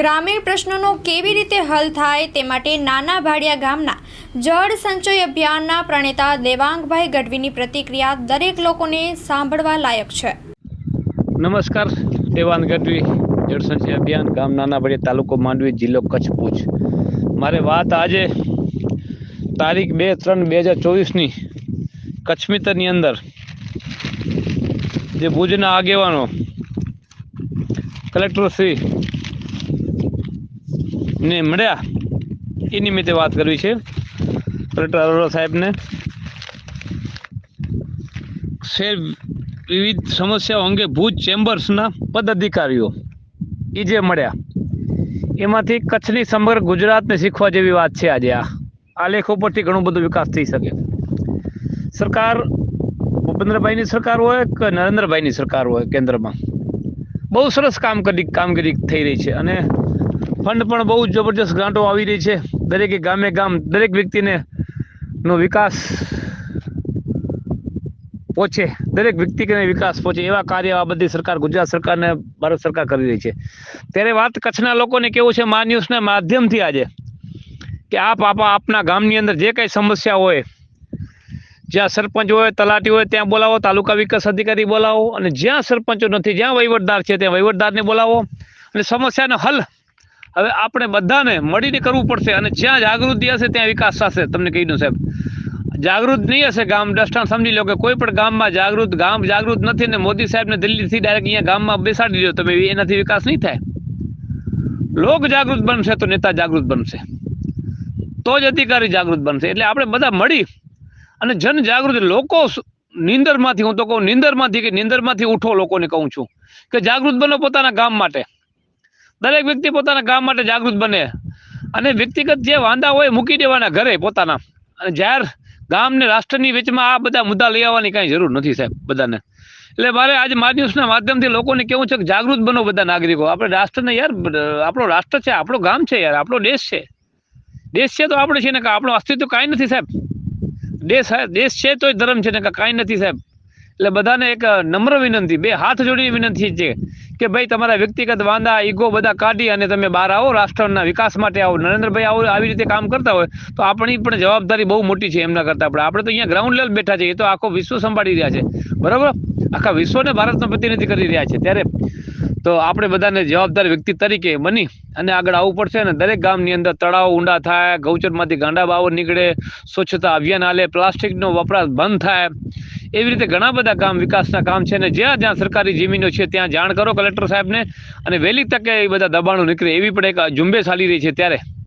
ગ્રામીણ પ્રશ્નોનો કેવી રીતે હલ થાય તે માટે નાના ભાડિયા ગામના જળ સંચય અભિયાનના પ્રણેતા દેવાંગભાઈ ગઢવીની પ્રતિક્રિયા દરેક લોકોને સાંભળવા લાયક છે. નમસ્કાર, દેવાંગ ગઢવી જળસંચય અભિયાન, ગામ નાના ભાડિયા તાલુકો માંડવી, જિલ્લો કચ્છ ભુજ મારે વાત આજે તારીખ બે ત્રણ બે હજાર ચોવીસની કચ્છમિતરની અંદર જે ભુજના આગેવાનો, કલેક્ટર શ્રી ને મળ્યા. એ નિમિત્તે વાત કરવી છે. કલેક્ટર અરોરા સાહેબને. શહેર વિવિધ સમસ્યાઓ અંગે ભુજ ચેમ્બર્સના પદાધિકારીઓ એ જે મળ્યા. એમાંથી કચ્છની સમગ્ર ગુજરાતને શીખવા જેવી વાત છે આજે આ. આલેખ ઉપરથી ઘણો બધો વિકાસ થઈ શકે. સરકાર ભૂપેન્દ્રભાઈની સરકાર હોય કે નરેન્દ્રભાઈની સરકાર હોય કેન્દ્રમાં? બહુ સરસ કામ કરી કામગીરી થઈ રહી છે અને ફંડ પણ બહુ જબરજસ્ત ગ્રાન્ટો આવી રહી છે. દરેકે ગામે ગામ દરેક વ્યક્તિને નો વિકાસ પહોંચે દરેક વ્યક્તિને વિકાસ પહોંચે એવા કાર્ય આ બધી સરકાર, ગુજરાત સરકારને, ભારત સરકાર કરી રહી છે. ત્યારે વાત કચ્છના લોકોને કેવું છે, મા ન્યૂઝના માધ્યમથી આજે કે આપ આપા, આપના ગામની અંદર જે કંઈ સમસ્યા હોય, જ્યાં સરપંચ હોય, તલાટી હોય, ત્યાં બોલાવો, તાલુકા વિકાસ અધિકારી બોલાવો અને જ્યાં સરપંચો નથી, જ્યાં વહીવટદાર છે, ત્યાં વહીવટદારને બોલાવો અને સમસ્યાનો હલ હવે આપણે બધાને મળીને કરવું પડશે અને જ્યાં જાગૃતિ હશે ત્યાં વિકાસ થશે, તમને કહી દઉં સાહેબ. જાગૃત નહીં હશે ગામ દ્રષ્ટાંત સમજી લો કે કોઈ પણ ગામમાં જાગૃત, ગામ જાગૃત નથી ને મોદી સાહેબને દિલ્હીથી ડાયરેક્ટ અહીંયા ગામમાં બેસાડી દો, તમે એનાથી વિકાસ નહીં થાય. લોક જાગૃત બનશે તો નેતા જાગૃત બનશે. તો જ અધિકારી જાગૃત બનશે. એટલે આપણે બધા મળી અને જન જાગૃત, લોકો નિંદરમાંથી, હું તો કહું નિંદરમાંથી કે નિંદરમાંથી ઉઠો લોકોને કહું છું કે જાગૃત બનો પોતાના ગામ માટે. દરેક વ્યક્તિ પોતાના કામ માટે જાગૃત બને. અને વ્યક્તિગત જે વાંધા હોય મૂકી દેવાના ઘરે પોતાના. અને જાહેર ગામ ને રાષ્ટ્રની વચમાં આ બધા મુદ્દા લઈ આવવાની કાંઈ જરૂર નથી સાહેબ બધાને. એટલે મારે આજે મા ન્યૂઝના માધ્યમથી લોકોને કેવું છે કે જાગૃત બનો બધા નાગરિકો. આપણે રાષ્ટ્રને યાર, આપણો રાષ્ટ્ર છે, આપણો ગામ છે યાર, આપણો દેશ છે. દેશ છે તો આપણે છે ને કે આપણું અસ્તિત્વ કાંઈ નથી સાહેબ. દેશ દેશ છે તોય ધર્મ છે ને કે કાંઈ નથી સાહેબ. એટલે બધાને એક નમ્ર વિનંતી, બે હાથ જોડીને વિનંતી છે કે ભાઈ તમારા વ્યક્તિગત વાંધા ઈગો બધા કાઢી અને તમે બહાર આવો, રાષ્ટ્રના વિકાસ માટે આવો. નરેન્દ્રભાઈ આવો, આવી રીતે કામ કરતા હોય, તો આપણી પણ જવાબદારી બહુ મોટી છે એમના કરતાં આપણે આપણે તો અહીંયા ગ્રાઉન્ડ લેવલ બેઠા છે એ તો આખો વિશ્વ સંભાળી રહ્યા છે. બરાબર? આખા વિશ્વને ભારતનો પ્રતિનિધિ કરી રહ્યા છે. ત્યારે તો આપણે બધાને જવાબદાર વ્યક્તિ તરીકે બની અને આગળ આવવું પડશે અને દરેક ગામની અંદર તળાવ ઊંડા થાય, ગૌચરમાંથી ગાંડા બાવો નીકળે, સ્વચ્છતા અભિયાન હાલે, પ્લાસ્ટિકનો વપરાશ બંધ થાય. એવી રીતે ઘણા બધા કામ, વિકાસના કામ છે અને જ્યાં જ્યાં સરકારી જમીનો છે ત્યાં જાણ કરો કલેક્ટર સાહેબને. અને વહેલી તકે એ બધા દબાણો નીકળે એવી પણ એક ઝુંબેશ ચાલી રહી છે ત્યારે.